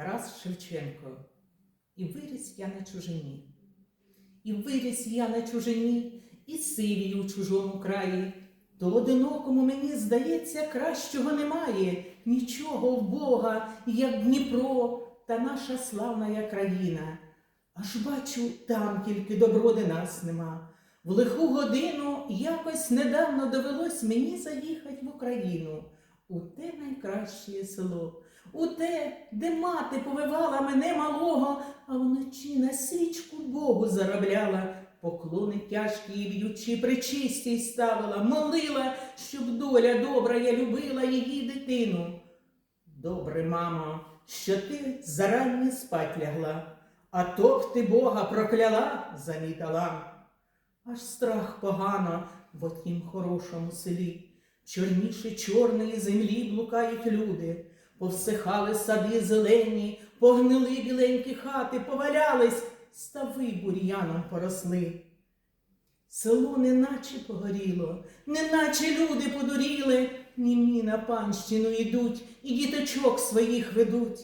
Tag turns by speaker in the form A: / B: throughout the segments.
A: Тарас Шевченко. І виріс я на чужині. І виріс я на чужині, і сивій у чужому краї. То одинокому мені здається, кращого немає, нічого в Бога, як Дніпро та наша славна країна. Аж бачу, там тільки доброди нас нема. В лиху годину якось недавно довелось мені заїхати в Україну, у те найкраще село, у те, де мати повивала мене малого, а вночі на свічку Богу заробляла, поклони тяжкі і в'ючі причистій ставила, молила, щоб доля добра я любила її дитину. Добре, мамо, що ти зарані спать лягла, а то б ти Бога прокляла за мій талант. Аж страх погано в отім хорошому селі. Чорніше чорної землі блукають люди, повсихали сади зелені, погнили біленькі хати, повалялись, стави бур'яном поросли. Село неначе погоріло, неначе люди подуріли, німі на панщину йдуть і діточок своїх ведуть.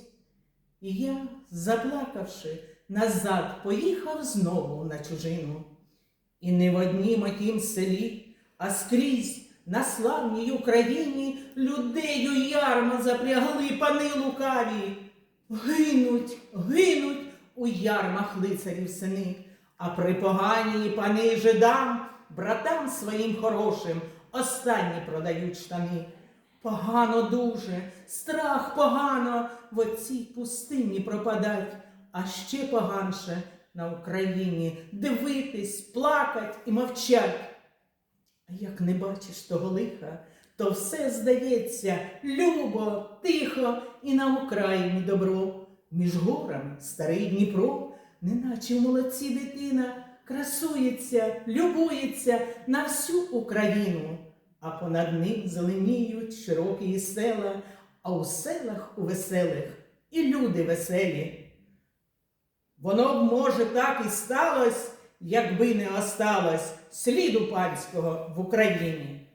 A: І я, заплакавши, назад поїхав знову на чужину. І не в однім отім селі, а скрізь на славній Україні людею ярма запрягли пани лукаві. Гинуть, гинуть у ярмах лицарів сини, а при поганій пани жидам, братам своїм хорошим, останні продають штани. Погано дуже, страх погано в оцій пустині пропадать, а ще поганше на Україні дивитись, плакать і мовчать. А як не бачиш того лиха, то все здається любо, тихо і на Україні добро. Між горами старий Дніпро, неначе в молодці дитина, красується, любується на всю Україну, а понад ним зеленіють широкі села, а у селах у веселих і люди веселі. Воно б, може, так і сталось, якби не осталось сліду панського в Україні.